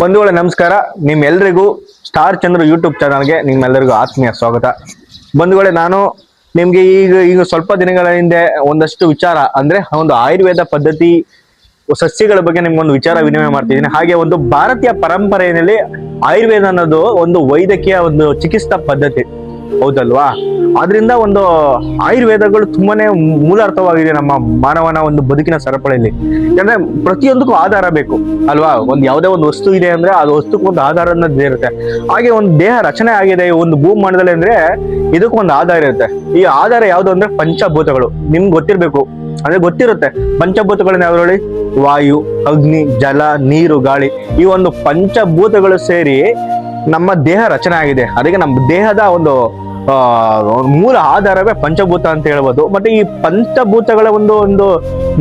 ಬಂಧುಗಳೇ, ನಮಸ್ಕಾರ. ನಿಮ್ಮೆಲ್ಲರಿಗೂ ಸ್ಟಾರ್ ಚಂದ್ರ ಯೂಟ್ಯೂಬ್ ಚಾನಲ್ಗೆ ನಿಮ್ಮೆಲ್ಲರಿಗೂ ಆತ್ಮೀಯ ಸ್ವಾಗತ. ಬಂಧುಗಳೇ, ನಾನು ನಿಮಗೆ ಈಗ ಈಗ ಸ್ವಲ್ಪ ದಿನಗಳ ಹಿಂದೆ ಒಂದಷ್ಟು ವಿಚಾರ, ಅಂದ್ರೆ ಒಂದು ಆಯುರ್ವೇದ ಪದ್ಧತಿ, ಸಸ್ಯಗಳ ಬಗ್ಗೆ ನಿಮ್ಗೊಂದು ವಿಚಾರ ವಿನಿಮಯ ಮಾಡ್ತಿದ್ದೀನಿ. ಹಾಗೆ ಒಂದು ಭಾರತೀಯ ಪರಂಪರೆಯಲ್ಲಿ ಆಯುರ್ವೇದ ಅನ್ನೋದು ಒಂದು ವೈದ್ಯಕೀಯ ಒಂದು ಚಿಕಿತ್ಸಾ ಪದ್ಧತಿ. ಹೌದಲ್ವಾ? ಆದ್ರಿಂದ ಒಂದು ಆಯುರ್ವೇದಗಳು ತುಂಬಾನೇ ಮೂಲಾರ್ಥವಾಗಿದೆ ನಮ್ಮ ಮಾನವನ ಒಂದು ಬದುಕಿನ ಸರಪಳಿಯಲ್ಲಿ. ಯಾಕಂದ್ರೆ ಪ್ರತಿಯೊಂದಕ್ಕೂ ಆಧಾರ ಬೇಕು, ಅಲ್ವಾ? ಒಂದ್ ಯಾವುದೇ ಒಂದು ವಸ್ತು ಇದೆ ಅಂದ್ರೆ ಅದು ವಸ್ತುಕ್ಕೆ ಒಂದು ಆಧಾರ ಅನ್ನೋದು ಇರುತ್ತೆ ಹಾಗೆ ಒಂದು ದೇಹ ರಚನೆ ಆಗಿದೆ, ಒಂದು ಭೂಮಂಡಲದಲ್ಲಿ ಅಂದ್ರೆ ಇದಕ್ಕೂ ಒಂದು ಆಧಾರ ಇರುತ್ತೆ. ಈ ಆಧಾರ ಯಾವುದು ಅಂದ್ರೆ ಪಂಚಭೂತಗಳು. ನಿಮ್ಗೆ ಗೊತ್ತಿರ್ಬೇಕು. ಅಂದ್ರೆ ಗೊತ್ತಿರುತ್ತೆ, ಪಂಚಭೂತಗಳನ್ನ ಯಾವ್ದು ವಾಯು, ಅಗ್ನಿ, ಜಲ, ನೀರು, ಗಾಳಿ. ಈ ಒಂದು ಪಂಚಭೂತಗಳು ಸೇರಿ ನಮ್ಮ ದೇಹ ರಚನೆ ಆಗಿದೆ. ಅದಕ್ಕೆ ನಮ್ಮ ದೇಹದ ಒಂದು ಮೂಲ ಆಧಾರವೇ ಪಂಚಭೂತ ಅಂತ ಹೇಳ್ಬೋದು. ಮತ್ತೆ ಈ ಪಂಚಭೂತಗಳ ಒಂದು ಒಂದು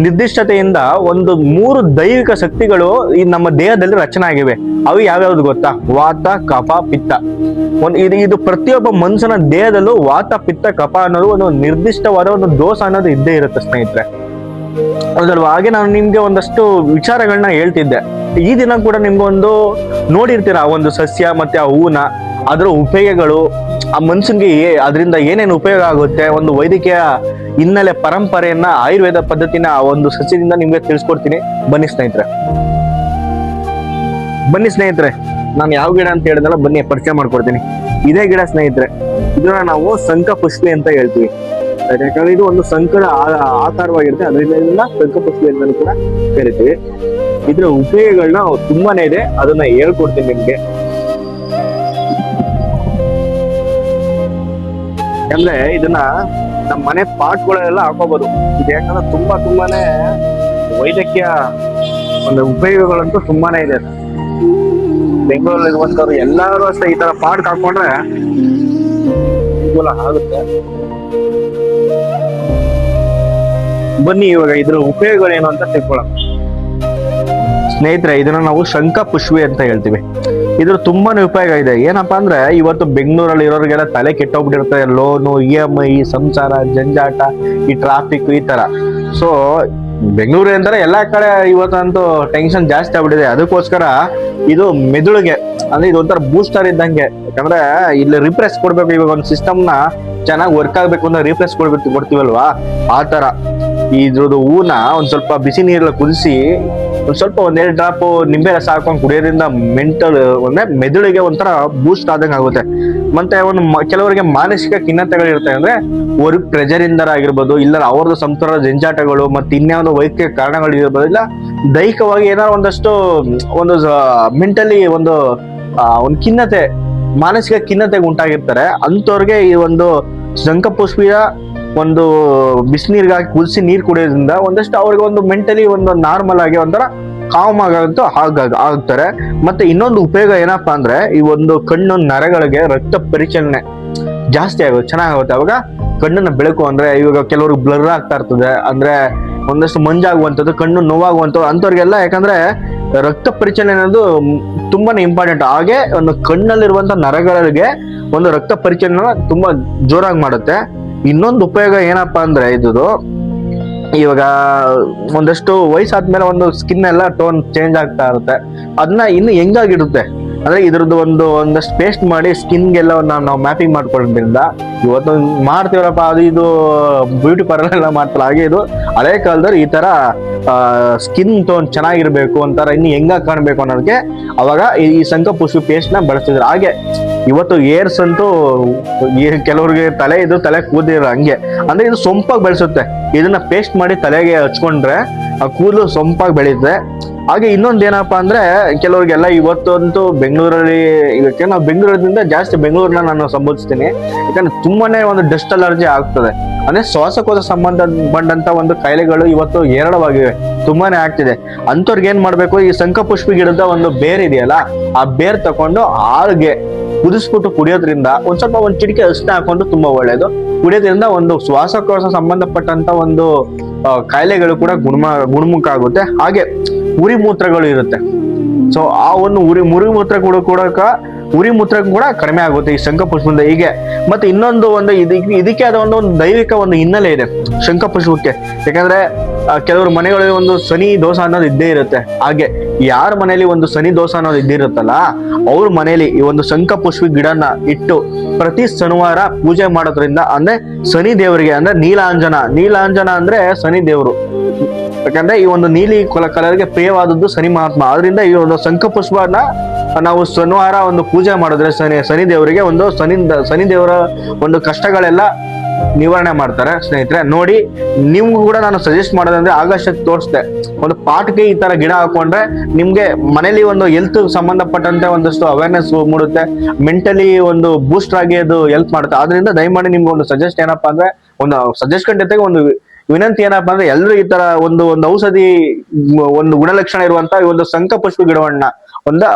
ನಿರ್ದಿಷ್ಟತೆಯಿಂದ ಒಂದು ಮೂರು ದೈವಿಕ ಶಕ್ತಿಗಳು ಈ ನಮ್ಮ ದೇಹದಲ್ಲಿ ರಚನೆ ಆಗಿವೆ. ಅವು ಯಾವ್ಯಾವ್ದು ಗೊತ್ತಾ? ವಾತ, ಕಫ, ಪಿತ್ತ. ಒಂದು ಇದು ಇದು ಪ್ರತಿಯೊಬ್ಬ ಮನುಷ್ಯನ ದೇಹದಲ್ಲೂ ವಾತ, ಪಿತ್ತ, ಕಫ ಅನ್ನೋದು ಒಂದು ನಿರ್ದಿಷ್ಟವಾದ ಒಂದು ದೋಷ ಅನ್ನೋದು ಇದ್ದೇ ಇರುತ್ತೆ ಸ್ನೇಹಿತರೆ. ಅದಲ್ವಾ ಹಾಗೆ ನಾನು ನಿಮ್ಗೆ ಒಂದಷ್ಟು ವಿಚಾರಗಳನ್ನ ಹೇಳ್ತಿದ್ದೆ. ಈ ದಿನ ಕೂಡ ನಿಮ್ಗೊಂದು ನೋಡಿರ್ತೀರ, ಆ ಒಂದು ಸಸ್ಯ ಮತ್ತೆ ಆ ಹೂವನ್ನ, ಅದರ ಉಪಯೋಗಗಳು, ಆ ಮನುಷ್ಯನ್ಗೆ ಅದರಿಂದ ಏನೇನು ಉಪಯೋಗ ಆಗುತ್ತೆ, ಒಂದು ವೈದ್ಯಕೀಯ ಹಿನ್ನೆಲೆ ಪರಂಪರೆಯನ್ನ ಆಯುರ್ವೇದ ಪದ್ಧತಿನ ಆ ಒಂದು ಸಸ್ಯದಿಂದ ನಿಮ್ಗೆ ತಿಳಿಸ್ಕೊಡ್ತೀನಿ. ಬನ್ನಿ ಸ್ನೇಹಿತರೆ. ಬನ್ನಿ ಸ್ನೇಹಿತರೆ, ನಾನು ಯಾವ ಗಿಡ ಅಂತ ಹೇಳಿದಲ್ಲ ಬನ್ನಿ ಪರಿಚಯ ಮಾಡ್ಕೊಡ್ತೀನಿ. ಇದೇ ಗಿಡ ಸ್ನೇಹಿತರೆ, ಇದನ್ನ ನಾವು ಸಂಕ ಪುಷ್ಪಿ ಅಂತ ಹೇಳ್ತೀವಿ. ಯಾಕಂದ್ರೆ ಇದು ಒಂದು ಸಂಕಟ ಆಕಾರವಾಗಿರುತ್ತೆ ಅದರಿಂದ ಇದನ್ನ ಅಂತ ಕೂಡ ಕರಿತೀವಿ. ಇದ್ರ ಉಪಯೋಗಗಳನ್ನ ತುಂಬಾನೇ ಇದೆ. ಅದನ್ನ ಹೇಳ್ಕೊಡ್ತೀನಿ ನಿಮ್ಗೆ. ಯಾಕಂದ್ರೆ ಇದನ್ನ ನಮ್ಮ ಮನೆ ಪಾಟ್ಗಳೆಲ್ಲ ಹಾಕೋಬಹುದು ಇದು ಯಾಕಂದ್ರೆ ತುಂಬಾ ತುಂಬಾನೇ ವೈದ್ಯಕೀಯ ಒಂದು ಉಪಯೋಗಗಳಂತೂ ತುಂಬಾನೇ ಇದೆ. ಬೆಂಗಳೂರಲ್ಲಿ ಇರುವಂತವ್ರು ಎಲ್ಲರೂ ಅಷ್ಟೇ ಈ ತರ ಪಾಟ್ ಹಾಕೊಂಡ್ರೆ ಅನುಕೂಲ ಆಗುತ್ತೆ. ಬನ್ನಿ, ಇವಾಗ ಇದ್ರ ಉಪಯೋಗಗಳೇನು ಅಂತ ತಿಳ್ಕೊಳ್ಳೋಣ. ಸ್ನೇಹಿತರೆ, ಇದನ್ನ ನಾವು ಶಂಕ ಪುಷ್ಪಿ ಅಂತ ಹೇಳ್ತೀವಿ. ಇದ್ರ ತುಂಬಾನೇ ಉಪಯೋಗ ಇದೆ. ಏನಪ್ಪಾ ಅಂದ್ರೆ, ಇವತ್ತು ಬೆಂಗಳೂರಲ್ಲಿ ಇರೋರಿಗೆಲ್ಲ ತಲೆ ಕೆಟ್ಟೋಗ್ಬಿಟ್ಟಿರ್ತಾರೆ ಲೋನು, ಇ ಎಂ ಐ, ಸಂಸಾರ, ಜಂಜಾಟ, ಈ ಟ್ರಾಫಿಕ್ ಈ ತರ. ಸೊ ಬೆಂಗಳೂರು ಅಂದ್ರೆ ಎಲ್ಲಾ ಕಡೆ ಇವತ್ತಂತೂ ಟೆನ್ಷನ್ ಜಾಸ್ತಿ ಆಗ್ಬಿಟ್ಟಿದೆ. ಅದಕ್ಕೋಸ್ಕರ ಇದು ಮೆದುಳಿಗೆ, ಅಂದ್ರೆ ಇದು ಒಂಥರ ಬೂಸ್ಟರ್ ಇದ್ದಂಗೆ. ಯಾಕಂದ್ರೆ ಇಲ್ಲಿ ರಿಪ್ರೆಸ್ ಕೊಡ್ಬೇಕು ಇವಾಗ ಒಂದು ಸಿಸ್ಟಮ್ನ, ಚೆನ್ನಾಗಿ ವರ್ಕ್ ಆಗ್ಬೇಕು ಅಂದ್ರೆ ರಿಪ್ರೆಸ್ ಕೊಡ್ಬಿಟ್ಟು ಕೊಡ್ತೀವಲ್ವಾ? ಆ ತರ ಇದ್ರದ್ದು ಹೂನ ಒಂದ್ ಸ್ವಲ್ಪ ಬಿಸಿ ನೀರಲ್ಲಿ ಕುದಿಸಿ ಒಂದ್ ಸ್ವಲ್ಪ ಒಂದೆರಡು ಡ್ರಾಪ್ ನಿಂಬೆ ರಸ ಹಾಕೊಂಡು ಕುಡಿಯೋದ್ರಿಂದ ಮೆಂಟಲ್ ಅಂದ್ರೆ ಮೆದುಳಿಗೆ ಒಂಥರ ಬೂಸ್ಟ್ ಆದಂಗೆ ಆಗುತ್ತೆ. ಮತ್ತೆ ಒಂದು ಕೆಲವರಿಗೆ ಮಾನಸಿಕ ಖಿನ್ನತೆಗಳಿರುತ್ತೆ ಅಂದ್ರೆ ವರ್ಕ್ ಪ್ರೆಜರ್ ಇಂದ ಆಗಿರ್ಬೋದು, ಇಲ್ಲ ಅವ್ರದ್ದು ಸಂಸಾರದ ಜಂಜಾಟಗಳು, ಮತ್ತೆ ಇನ್ಯಾವುದೋ ವೈಯಕ್ತಿಕ ಕಾರಣಗಳು ಇರ್ಬೋದು, ಇಲ್ಲ ದೈಹಿಕವಾಗಿ ಏನಾರ ಒಂದಷ್ಟು, ಒಂದು ಮೆಂಟಲಿ ಒಂದು ಒಂದು ಖಿನ್ನತೆ, ಮಾನಸಿಕ ಖಿನ್ನತೆಗೆ ಉಂಟಾಗಿರ್ತಾರೆ. ಅಂಥವ್ರಿಗೆ ಈ ಒಂದು ಶಂಖಪುಷ್ಪಿಯ ಒಂದು ಬಿಸಿನೀರ್ಗೆ ಹಾಕಿ ಕುದಿಸಿ ನೀರು ಕುಡಿಯೋದ್ರಿಂದ ಒಂದಷ್ಟು ಅವ್ರಿಗೆ ಒಂದು ಮೆಂಟಲಿ ಒಂದು ನಾರ್ಮಲ್ ಆಗಿ ಒಂಥರ ಕಾಮ್ ಆಗಂತೂ ಆಗ ಆಗ್ತಾರೆ ಮತ್ತೆ ಇನ್ನೊಂದು ಉಪಯೋಗ ಏನಪ್ಪಾ ಅಂದ್ರೆ ಈ ಒಂದು ಕಣ್ಣು ನರಗಳಿಗೆ ರಕ್ತ ಪರಿಚಲನೆ ಜಾಸ್ತಿ ಆಗುತ್ತೆ ಚೆನ್ನಾಗುತ್ತೆ ಅವಾಗ ಕಣ್ಣನ್ನ ಬೆಳಕು ಅಂದ್ರೆ ಇವಾಗ ಕೆಲವ್ರಿಗೆ ಬ್ಲರ್ ಆಗ್ತಾ ಇರ್ತದೆ. ಅಂದ್ರೆ ಒಂದಷ್ಟು ಮಂಜಾಗುವಂಥದ್ದು, ಕಣ್ಣು ನೋವಾಗುವಂಥದ್ದು ಅಂಥವ್ರಿಗೆಲ್ಲ ಯಾಕಂದ್ರೆ ರಕ್ತ ಪರಿಚಲನೆ ಅನ್ನೋದು ತುಂಬಾನೇ ಇಂಪಾರ್ಟೆಂಟ್ ಹಾಗೆ ಒಂದು ಕಣ್ಣಲ್ಲಿರುವಂತ ನರಗಳಿಗೆ ಒಂದು ರಕ್ತ ಪರಿಚಲನೆ ತುಂಬಾ ಜೋರಾಗಿ ಮಾಡುತ್ತೆ. ಇನ್ನೊಂದು ಉಪಯೋಗ ಏನಪ್ಪಾ ಅಂದ್ರೆ ಇದು ಇವಾಗ ಒಂದಷ್ಟು ವಯಸ್ಸಾದ್ಮೇಲೆ ಒಂದು ಸ್ಕಿನ್ ಎಲ್ಲ ಟೋನ್ ಚೇಂಜ್ ಆಗ್ತಾ ಇರುತ್ತೆ. ಅದನ್ನ ಇನ್ನು ಹೆಂಗಾಗಿಡುತ್ತೆ ಅಂದ್ರೆ ಇದ್ರದ್ದು ಒಂದು, ಒಂದಷ್ಟು ಪೇಸ್ಟ್ ಮಾಡಿ ಸ್ಕಿನ್ಗೆಲ್ಲ ನಾವು ಮ್ಯಾಪಿಂಗ್ ಮಾಡ್ಕೊಳ್ಳೋದ್ರಿಂದ ಇವತ್ತು ಮಾಡ್ತೀವಲ್ಲಪ್ಪ, ಅದು ಇದು ಬ್ಯೂಟಿ ಪಾರ್ಲರ್ ಎಲ್ಲ ಮಾಡ್ತಾರೆ ಹಾಗೆ ಇದು ಹಳೆ ಕಾಲದಲ್ಲಿ ಈ ತರ ಸ್ಕಿನ್ ಟೋನ್ ಚೆನ್ನಾಗಿರ್ಬೇಕು ಅಂತಾರೆ ಇನ್ನು ಹೆಂಗ ಕಾಣಬೇಕು ಅನ್ನೋದಕ್ಕೆ ಅವಾಗ ಈ ಸಂಕ ಪುಷ್ಪ ಪೇಸ್ಟ್ ಬಳಸ್ತಿದ್ರು. ಹಾಗೆ ಇವತ್ತು ಏರ್ಸ್ ಅಂತೂ ಕೆಲವ್ರಿಗೆ ತಲೆ ಇದು ತಲೆ ಕೂದಿರ ಹಂಗೆ. ಅಂದ್ರೆ ಇದು ಸೊಂಪಾಗಿ ಬೆಳೆಸುತ್ತೆ. ಇದನ್ನ ಪೇಸ್ಟ್ ಮಾಡಿ ತಲೆಗೆ ಹಚ್ಕೊಂಡ್ರೆ ಆ ಕೂದಲು ಸೊಂಪಾಗಿ ಬೆಳೆಯುತ್ತೆ. ಹಾಗೆ ಇನ್ನೊಂದು ಏನಪ್ಪಾ ಅಂದ್ರೆ ಕೆಲವ್ರಿಗೆಲ್ಲ ಇವತ್ತಂತೂ ಬೆಂಗಳೂರಲ್ಲಿ ಇದಕ್ಕೆ, ನಾವು ಬೆಂಗಳೂರಿನಿಂದ ಜಾಸ್ತಿ ಬೆಂಗಳೂರನ್ನ ನಾನು ಸಂಬೋಧಿಸ್ತೀನಿ. ಯಾಕಂದ್ರೆ ತುಂಬಾನೇ ಒಂದು ಡಸ್ಟ್ ಅಲರ್ಜಿ ಆಗ್ತದೆ. ಅಂದ್ರೆ ಶ್ವಾಸಕೋಶ ಸಂಬಂಧ ಬಂದಂತ ಒಂದು ಕಾಯಿಲೆಗಳು ಇವತ್ತು ಹೇರಳವಾಗಿವೆ. ತುಂಬಾನೇ ಆಗ್ತಿದೆ. ಅಂಥವ್ರಿಗೆ ಏನ್ ಮಾಡ್ಬೇಕು? ಈ ಶಂಖಪುಷ್ಪಿ ಗಿಡದ ಒಂದು ಬೇರ್ ಇದೆಯಲ್ಲ, ಆ ಬೇರ್ ತಕೊಂಡು ಆಳ್ಗೆ ಕುದಿಸ್ಬಿಟ್ಟು ಕುಡಿಯೋದ್ರಿಂದ ಒಂದ್ ಸ್ವಲ್ಪ ಒಂದ್ ಚಿಟಿಕೆ ಅರಿಶಿನ ಹಾಕೊಂಡು ತುಂಬಾ ಒಳ್ಳೇದು. ಕುಡಿಯೋದ್ರಿಂದ ಒಂದು ಶ್ವಾಸಕೋಶ ಸಂಬಂಧಪಟ್ಟಂತ ಒಂದು ಕಾಯಿಲೆಗಳು ಕೂಡ ಗುಣಮ ಗುಣಮುಖ ಆಗುತ್ತೆ ಹಾಗೆ ಉರಿ ಮೂತ್ರಗಳು ಇರುತ್ತೆ. ಸೊ ಆ ಒಂದು ಉರಿ ಮುರಿ ಮೂತ್ರ ಕೂಡ ಕೂಡಕ ಉರಿ ಮೂತ್ರ ಕೂಡ ಕಡಿಮೆ ಆಗುತ್ತೆ ಈ ಶಂಖಪುಷ್ಪದಿಂದ ಹೀಗೆ. ಮತ್ತೆ ಇನ್ನೊಂದು ಒಂದು ಇದಕ್ಕೆ ಇದಕ್ಕೆ ಆದ ಒಂದು ದೈವಿಕ ಒಂದು ಹಿನ್ನೆಲೆ ಇದೆ ಶಂಖಪುಷ್ಪಕ್ಕೆ ಯಾಕಂದ್ರೆ ಕೆಲವರು ಮನೆಗಳಲ್ಲಿ ಒಂದು ಶನಿ ದೋಷ ಅನ್ನೋದು ಇದ್ದೇ ಇರುತ್ತೆ. ಹಾಗೆ ಯಾರ ಮನೆಯಲ್ಲಿ ಒಂದು ಶನಿ ದೋಷ ಅನ್ನೋದು ಇದ್ದಿರುತ್ತಲ್ಲ ಅವ್ರ ಮನೆಯಲ್ಲಿ ಈ ಒಂದು ಶಂಖ ಪುಷ್ಪಿ ಗಿಡನ ಇಟ್ಟು ಪ್ರತಿ ಶನಿವಾರ ಪೂಜೆ ಮಾಡೋದ್ರಿಂದ, ಅಂದ್ರೆ ಶನಿ ದೇವರಿಗೆ, ಅಂದ್ರೆ ನೀಲಾಂಜನ. ನೀಲಾಂಜನ ಅಂದ್ರೆ ಶನಿ ದೇವರು. ಯಾಕಂದ್ರೆ ಈ ಒಂದು ನೀಲಿ ಕೊಲ ಕಲರ್ಗೆ ಪ್ರಿಯವಾದದ್ದು ಶನಿ ಮಹಾತ್ಮ. ಆದ್ರಿಂದ ಈ ಒಂದು ಶಂಖ ಪುಷ್ಪನ ನಾವು ಶನಿವಾರ ಒಂದು ಪೂಜೆ ಮಾಡಿದ್ರೆ ಶನಿ ಶನಿ ದೇವರಿಗೆ ಒಂದು ಶನಿ ಶನಿ ದೇವರ ಒಂದು ಕಷ್ಟಗಳೆಲ್ಲ ನಿವಾರಣೆ ಮಾಡ್ತಾರೆ ಸ್ನೇಹಿತರೆ. ನೋಡಿ, ನಿಮ್ಗೂ ಕೂಡ ನಾನು ಸಜೆಸ್ಟ್ ಮಾಡೋದಂದ್ರೆ ಆಗಸ್ಟ್ ತೋರಿಸ್ದೆ. ಒಂದು ಪಾಟ್ಗೆ ಈ ತರ ಗಿಡ ಹಾಕೊಂಡ್ರೆ ನಿಮ್ಗೆ ಮನೇಲಿ ಒಂದು ಹೆಲ್ತ್ ಸಂಬಂಧಪಟ್ಟಂತೆ ಒಂದಷ್ಟು ಅವೇರ್ನೆಸ್ ಮೂಡುತ್ತೆ. ಮೆಂಟಲಿ ಒಂದು ಬೂಸ್ಟ್ ಆಗಿ ಅದು ಹೆಲ್ಪ್ ಮಾಡುತ್ತೆ. ಆದ್ರಿಂದ ದಯಮಾಡಿ ನಿಮ್ಗೆ ಒಂದು ಸಜೆಸ್ಟ್ ಏನಪ್ಪಾ ಅಂದ್ರೆ ಒಂದು ಸಜೆಸ್ಟ್ ಜೊತೆಗೆ ಒಂದು ವಿನಂತಿ ಏನಪ್ಪಾ ಅಂದ್ರೆ ಎಲ್ಲರೂ ಈ ತರ ಒಂದು ಒಂದು ಔಷಧಿ, ಒಂದು ಗುಣಲಕ್ಷಣ ಇರುವಂತ ಈ ಒಂದು ಶಂಖ ಪುಷ್ಪ ಗಿಡವನ್ನ, ಒಂದು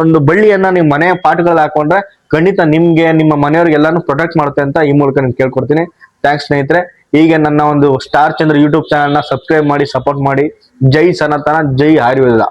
ಒಂದು ಬಳ್ಳಿಯನ್ನ ನಿಮ್ ಮನೆಯ ಪಾಟ್ಗಳಲ್ಲಿ ಹಾಕೊಂಡ್ರೆ ಖಂಡಿತ ನಿಮ್ಗೆ, ನಿಮ್ಮ ಮನೆಯವ್ರಿಗೆಲ್ಲಾನು ಪ್ರೊಟೆಕ್ಟ್ ಮಾಡುತ್ತೆ ಅಂತ ಈ ಮೂಲಕ ನಿಮ್ಗೆ ಕೇಳ್ಕೊಡ್ತೀನಿ. ಥ್ಯಾಂಕ್ಸ್ ಸ್ನೇಹಿತರೆ. ಈಗ ನನ್ನ ಒಂದು ಸ್ಟಾರ್ ಚಂದ್ರ ಯೂಟ್ಯೂಬ್ ಚಾನಲ್ನ ಸಬ್ಸ್ಕ್ರೈಬ್ ಮಾಡಿ ಸಪೋರ್ಟ್ ಮಾಡಿ. ಜೈ ಸನಾತನ, ಜೈ ಆಯುರ್ವೇದ.